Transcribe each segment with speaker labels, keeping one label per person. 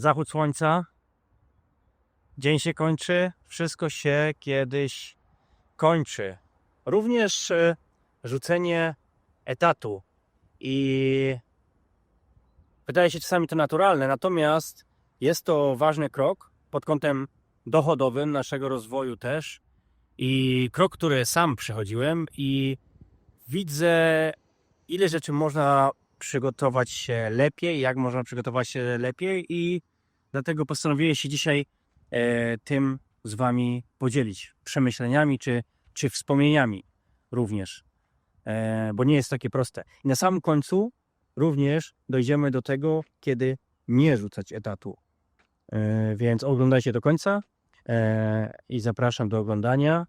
Speaker 1: zachód słońca, dzień się kończy, wszystko się kiedyś kończy. Również e, rzucenie etatu. I wydaje się czasami to naturalne, natomiast jest to ważny krok pod kątem dochodowym naszego rozwoju też. I krok, który sam przechodziłem i widzę ile rzeczy można przygotować się lepiej, jak można przygotować się lepiej i dlatego postanowiłem się dzisiaj e, tym z Wami podzielić. Przemyśleniami czy, czy wspomnieniami również, e, bo nie jest takie proste. I na samym końcu również dojdziemy do tego, kiedy nie rzucać etatu. E, więc oglądajcie do końca e, i zapraszam do oglądania.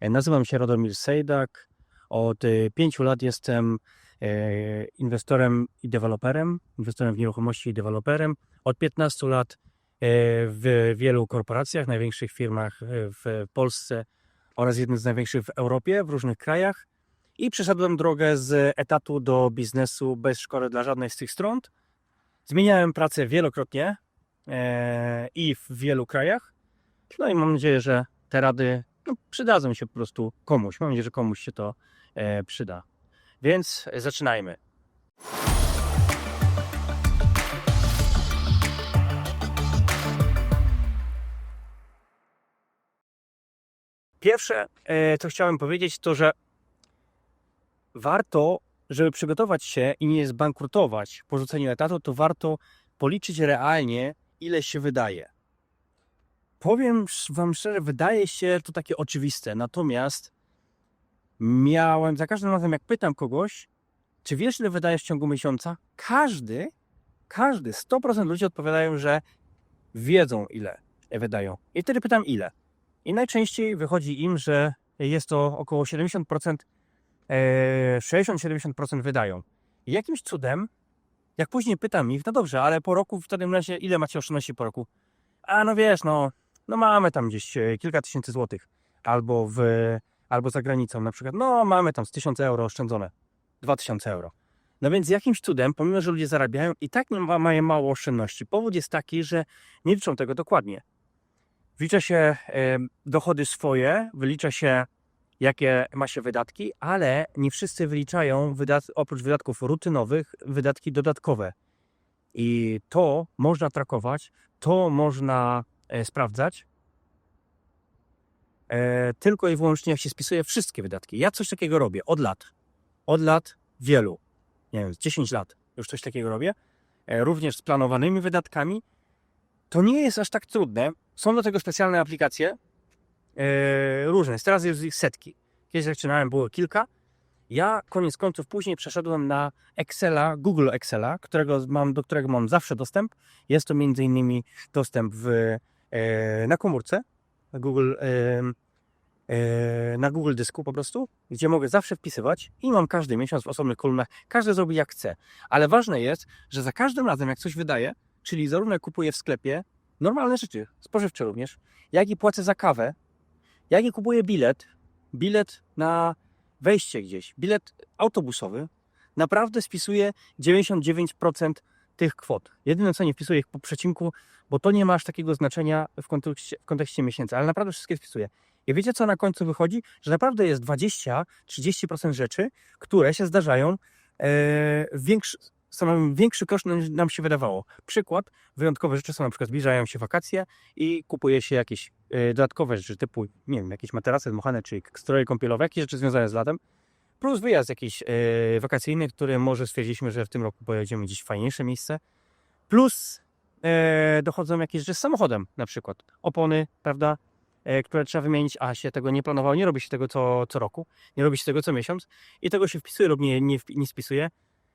Speaker 1: E, nazywam się Radomir Sejdak. Od e, pięciu lat jestem e, inwestorem i deweloperem, inwestorem w nieruchomości i deweloperem. Od 15 lat e, w wielu korporacjach, największych firmach e, w Polsce oraz jednym z największych w Europie, w różnych krajach. I przeszedłem drogę z etatu do biznesu bez szkoły dla żadnej z tych stron. Zmieniałem pracę wielokrotnie e, i w wielu krajach. No i mam nadzieję, że te rady no, przydadzą się po prostu komuś. Mam nadzieję, że komuś się to e, przyda. Więc zaczynajmy. Pierwsze, e, co chciałem powiedzieć, to że warto, żeby przygotować się i nie zbankrutować po rzuceniu etatu, to warto policzyć realnie, ile się wydaje. Powiem Wam szczerze, wydaje się to takie oczywiste, natomiast miałem, za każdym razem jak pytam kogoś, czy wiesz ile wydajesz w ciągu miesiąca? Każdy, każdy, 100% ludzi odpowiadają, że wiedzą ile wydają. I wtedy pytam ile. I najczęściej wychodzi im, że jest to około 70%, e, 60-70% wydają. I jakimś cudem, jak później pytam ich, no dobrze, ale po roku w takim razie ile macie oszczędności po roku? A no wiesz, no, no mamy tam gdzieś e, kilka tysięcy złotych. Albo w, albo za granicą na przykład, no mamy tam z 1000 euro oszczędzone. 2000 euro. No więc jakimś cudem, pomimo że ludzie zarabiają, i tak nie ma, mają mało oszczędności. Powód jest taki, że nie liczą tego dokładnie. Wlicza się dochody swoje, wylicza się jakie ma się wydatki, ale nie wszyscy wyliczają wydat oprócz wydatków rutynowych wydatki dodatkowe. I to można trakować, to można e, sprawdzać tylko i wyłącznie jak się spisuje wszystkie wydatki. Ja coś takiego robię od lat. Od lat wielu. Nie wiem, 10 lat już coś takiego robię. E, również z planowanymi wydatkami. To nie jest aż tak trudne. Są do tego specjalne aplikacje. E, różne. Teraz jest ich setki. Kiedyś zaczynałem, było kilka. Ja koniec końców później przeszedłem na Excela, Google Excela, którego mam, do którego mam zawsze dostęp. Jest to między innymi dostęp w, e, na komórce, na Google, e, e, na Google Dysku po prostu, gdzie mogę zawsze wpisywać i mam każdy miesiąc w osobnych kolumnach. Każdy zrobi jak chce. Ale ważne jest, że za każdym razem jak coś wydaję, czyli zarówno kupuję w sklepie, normalne rzeczy, spożywcze również, jak i płacę za kawę, jak i kupuję bilet, bilet na wejście gdzieś, bilet autobusowy, naprawdę spisuje 99% tych kwot. Jedyne co nie wpisuję ich po przecinku, bo to nie ma aż takiego znaczenia w kontekście, w kontekście miesięcy, ale naprawdę wszystkie wpisuję. I wiecie co na końcu wychodzi? Że naprawdę jest 20-30% rzeczy, które się zdarzają e, większy, większy koszt niż nam się wydawało. Przykład, wyjątkowe rzeczy są na przykład zbliżają się wakacje i kupuje się jakieś e, dodatkowe rzeczy typu, nie wiem, jakieś materace dmuchane czy stroje kąpielowe, jakieś rzeczy związane z latem, plus wyjazd jakiś e, wakacyjny, który może stwierdziliśmy, że w tym roku pojedziemy gdzieś w fajniejsze miejsce, plus e, dochodzą jakieś rzeczy z samochodem, na przykład. Opony, prawda, e, które trzeba wymienić, a się tego nie planowało, nie robi się tego co, co roku, nie robi się tego co miesiąc. I tego się wpisuje lub nie, nie, nie spisuje,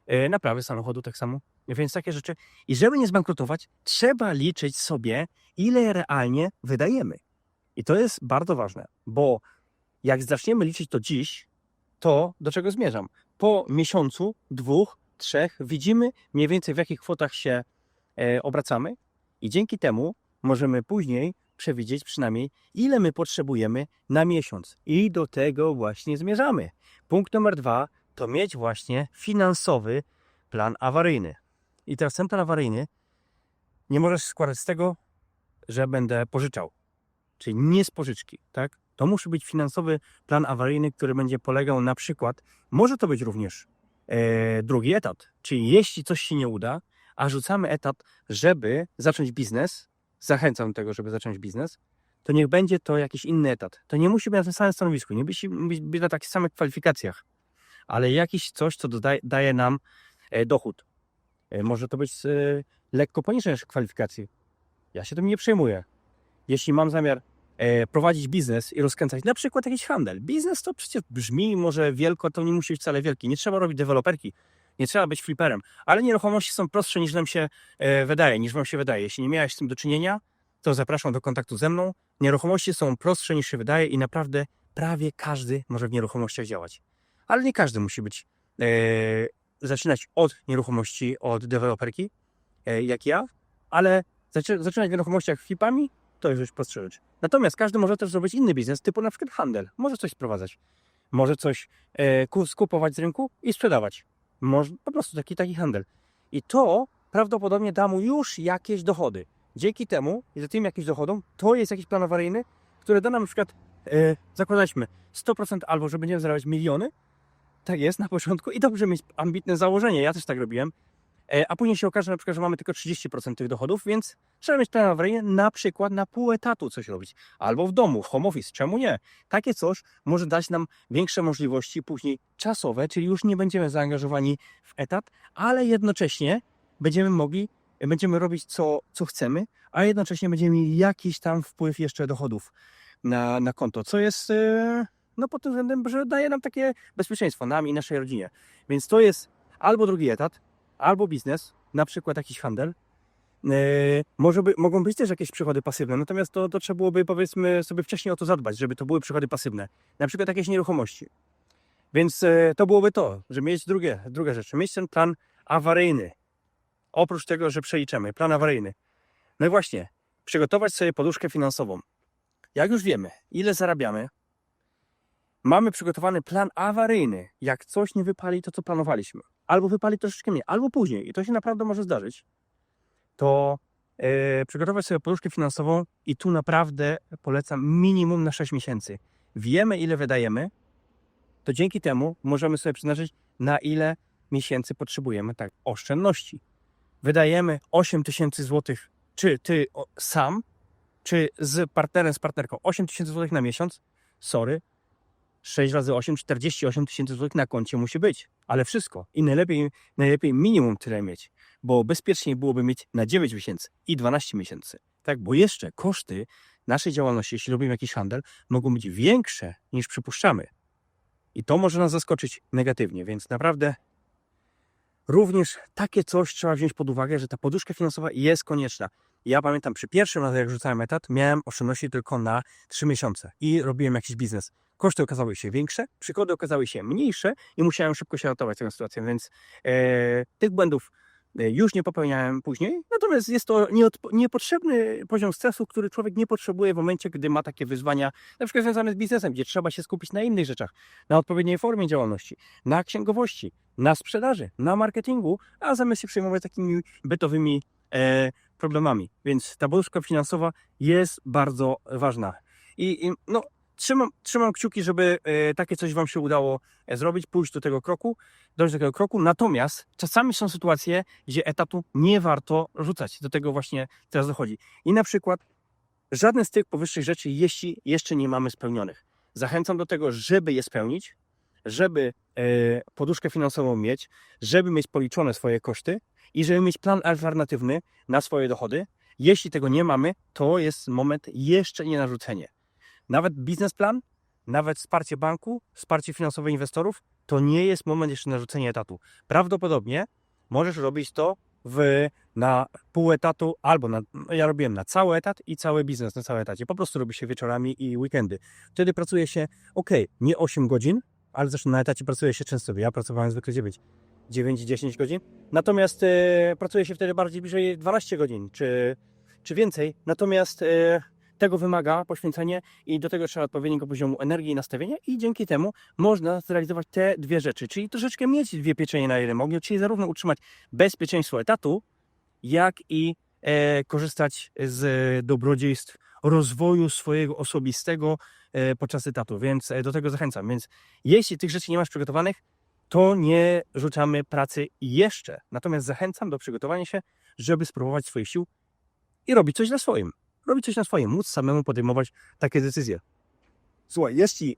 Speaker 1: e, naprawy samochodu tak samo, więc takie rzeczy. I żeby nie zbankrutować, trzeba liczyć sobie, ile realnie wydajemy. I to jest bardzo ważne, bo jak zaczniemy liczyć to dziś, to do czego zmierzam? Po miesiącu, dwóch, trzech widzimy mniej więcej w jakich kwotach się e, obracamy i dzięki temu możemy później przewidzieć przynajmniej ile my potrzebujemy na miesiąc. I do tego właśnie zmierzamy. Punkt numer dwa to mieć właśnie finansowy plan awaryjny. I teraz ten plan awaryjny nie możesz składać z tego, że będę pożyczał. Czyli nie z pożyczki, tak? To musi być finansowy plan awaryjny, który będzie polegał na przykład, może to być również e, drugi etat. Czyli jeśli coś się nie uda, a rzucamy etat, żeby zacząć biznes, zachęcam do tego, żeby zacząć biznes, to niech będzie to jakiś inny etat. To nie musi być na tym samym stanowisku, nie musi być na takich samych kwalifikacjach, ale jakiś coś, co dodaje, daje nam e, dochód. E, może to być e, lekko poniżej kwalifikacji. Ja się tym nie przejmuję. Jeśli mam zamiar prowadzić biznes i rozkręcać na przykład jakiś handel. Biznes to przecież brzmi może wielko, to nie musi być wcale wielki. Nie trzeba robić deweloperki, nie trzeba być fliperem, ale nieruchomości są prostsze niż nam się e, wydaje, niż wam się wydaje. Jeśli nie miałeś z tym do czynienia, to zapraszam do kontaktu ze mną. Nieruchomości są prostsze niż się wydaje i naprawdę prawie każdy może w nieruchomościach działać. Ale nie każdy musi być, e, zaczynać od nieruchomości, od deweloperki, e, jak ja, ale zaczy, zaczynać w nieruchomościach flipami to już rzecz. Natomiast każdy może też zrobić inny biznes, typu na przykład handel. Może coś sprowadzać. Może coś e, ku- skupować z rynku i sprzedawać. Może po prostu taki, taki handel. I to prawdopodobnie da mu już jakieś dochody. Dzięki temu i za tym jakimś dochodom, to jest jakiś plan awaryjny, który da nam na przykład, e, zakładaliśmy 100% albo, że będziemy zarabiać miliony. Tak jest na początku i dobrze mieć ambitne założenie. Ja też tak robiłem. E, a później się okaże na przykład, że mamy tylko 30% tych dochodów, więc trzeba mieć plan awaryjny na przykład na pół etatu coś robić. Albo w domu, w home office. Czemu nie? Takie coś może dać nam większe możliwości później czasowe, czyli już nie będziemy zaangażowani w etat, ale jednocześnie będziemy mogli, będziemy robić co, co chcemy, a jednocześnie będziemy mieli jakiś tam wpływ jeszcze dochodów na, na konto, co jest e, no pod tym względem, że daje nam takie bezpieczeństwo, nam i naszej rodzinie. Więc to jest albo drugi etat, albo biznes, na przykład jakiś handel. E, może by, mogą być też jakieś przychody pasywne, natomiast to, to trzeba byłoby powiedzmy sobie wcześniej o to zadbać, żeby to były przychody pasywne. Na przykład jakieś nieruchomości. Więc e, to byłoby to, że mieć drugie, druga rzecz, mieć ten plan awaryjny. Oprócz tego, że przeliczemy, plan awaryjny. No i właśnie, przygotować sobie poduszkę finansową. Jak już wiemy, ile zarabiamy, mamy przygotowany plan awaryjny. Jak coś nie wypali, to co planowaliśmy. Albo wypali troszeczkę mniej, albo później, i to się naprawdę może zdarzyć, to e, przygotować sobie poduszkę finansową i tu naprawdę polecam minimum na 6 miesięcy. Wiemy, ile wydajemy, to dzięki temu możemy sobie przeznaczyć, na ile miesięcy potrzebujemy tak oszczędności. Wydajemy 8 tysięcy złotych, czy ty sam, czy z partnerem, z partnerką 8 tysięcy złotych na miesiąc, sorry, 6 razy 8, 48 tysięcy złotych na koncie musi być. Ale wszystko. I najlepiej, najlepiej minimum tyle mieć, bo bezpieczniej byłoby mieć na 9 miesięcy i 12 miesięcy. Tak, bo jeszcze koszty naszej działalności, jeśli robimy jakiś handel, mogą być większe niż przypuszczamy. I to może nas zaskoczyć negatywnie, więc naprawdę również takie coś trzeba wziąć pod uwagę, że ta poduszka finansowa jest konieczna. Ja pamiętam przy pierwszym razie, jak rzucałem etat, miałem oszczędności tylko na 3 miesiące i robiłem jakiś biznes. Koszty okazały się większe, przychody okazały się mniejsze i musiałem szybko się ratować tę sytuację, więc e, tych błędów e, już nie popełniałem później. Natomiast jest to niepotrzebny poziom stresu, który człowiek nie potrzebuje w momencie, gdy ma takie wyzwania, na przykład związane z biznesem, gdzie trzeba się skupić na innych rzeczach, na odpowiedniej formie działalności, na księgowości, na sprzedaży, na marketingu, a zamiast się przejmować takimi bytowymi e, problemami. Więc ta poduszka finansowa jest bardzo ważna. I, i no, trzymam, trzymam kciuki, żeby e, takie coś Wam się udało e, zrobić, pójść do tego kroku, dojść do tego kroku. Natomiast czasami są sytuacje, gdzie etatu nie warto rzucać. Do tego właśnie teraz dochodzi. I na przykład żadne z tych powyższych rzeczy, jeśli jeszcze nie mamy spełnionych. Zachęcam do tego, żeby je spełnić, żeby e, poduszkę finansową mieć, żeby mieć policzone swoje koszty i żeby mieć plan alternatywny na swoje dochody. Jeśli tego nie mamy, to jest moment jeszcze nie narzucenie. Nawet biznesplan, nawet wsparcie banku, wsparcie finansowe inwestorów, to nie jest moment jeszcze narzucenia etatu. Prawdopodobnie możesz robić to w, na pół etatu albo na, ja robiłem na cały etat i cały biznes na całym etacie. Po prostu robi się wieczorami i weekendy. Wtedy pracuje się, ok, nie 8 godzin, ale zresztą na etacie pracuje się często. Ja pracowałem zwykle 9. 9-10 godzin. Natomiast e, pracuje się wtedy bardziej bliżej 12 godzin czy, czy więcej. Natomiast e, tego wymaga poświęcenie i do tego trzeba odpowiedniego poziomu energii i nastawienia i dzięki temu można zrealizować te dwie rzeczy, czyli troszeczkę mieć dwie pieczenie na jednym ogniu, czyli zarówno utrzymać bezpieczeństwo etatu, jak i e, korzystać z dobrodziejstw rozwoju swojego osobistego e, podczas etatu, więc e, do tego zachęcam. Więc jeśli tych rzeczy nie masz przygotowanych, to nie rzucamy pracy jeszcze. Natomiast zachęcam do przygotowania się, żeby spróbować swoich sił i robić coś na swoim. Robić coś na swoim, móc samemu podejmować takie decyzje. Słuchaj, jeśli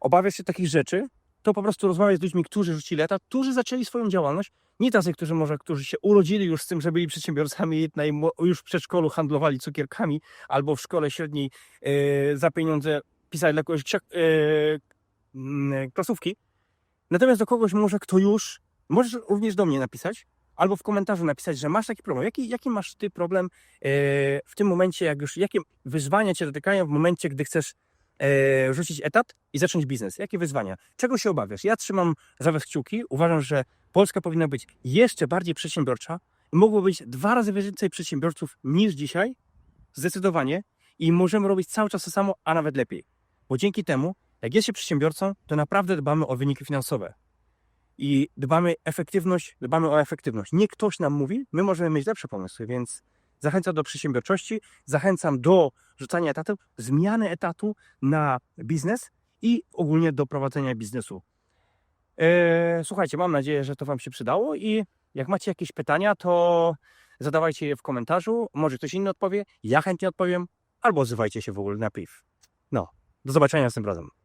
Speaker 1: obawiasz się takich rzeczy, to po prostu rozmawiaj z ludźmi, którzy rzucili etat, którzy zaczęli swoją działalność. Nie tacy, którzy może, którzy się urodzili już z tym, że byli przedsiębiorcami, już w przedszkolu handlowali cukierkami, albo w szkole średniej e, za pieniądze pisali dla kogoś mm, klasówki. Natomiast do kogoś może, kto już, możesz również do mnie napisać, albo w komentarzu napisać, że masz taki problem. Jaki, jaki masz ty problem e, w tym momencie, jak już, jakie wyzwania cię dotykają w momencie, gdy chcesz e, rzucić etat i zacząć biznes? Jakie wyzwania? Czego się obawiasz? Ja trzymam za was kciuki. Uważam, że Polska powinna być jeszcze bardziej przedsiębiorcza. Mogło być dwa razy więcej przedsiębiorców niż dzisiaj. Zdecydowanie. I możemy robić cały czas to samo, a nawet lepiej. Bo dzięki temu, jak jest się przedsiębiorcą, to naprawdę dbamy o wyniki finansowe. I dbamy efektywność, dbamy o efektywność. Nie ktoś nam mówi, my możemy mieć lepsze pomysły, więc zachęcam do przedsiębiorczości, zachęcam do rzucania etatu, zmiany etatu na biznes i ogólnie do prowadzenia biznesu. Eee, słuchajcie, mam nadzieję, że to Wam się przydało i jak macie jakieś pytania, to zadawajcie je w komentarzu. Może ktoś inny odpowie, ja chętnie odpowiem, albo odzywajcie się w ogóle na piw. No, do zobaczenia następnym razem.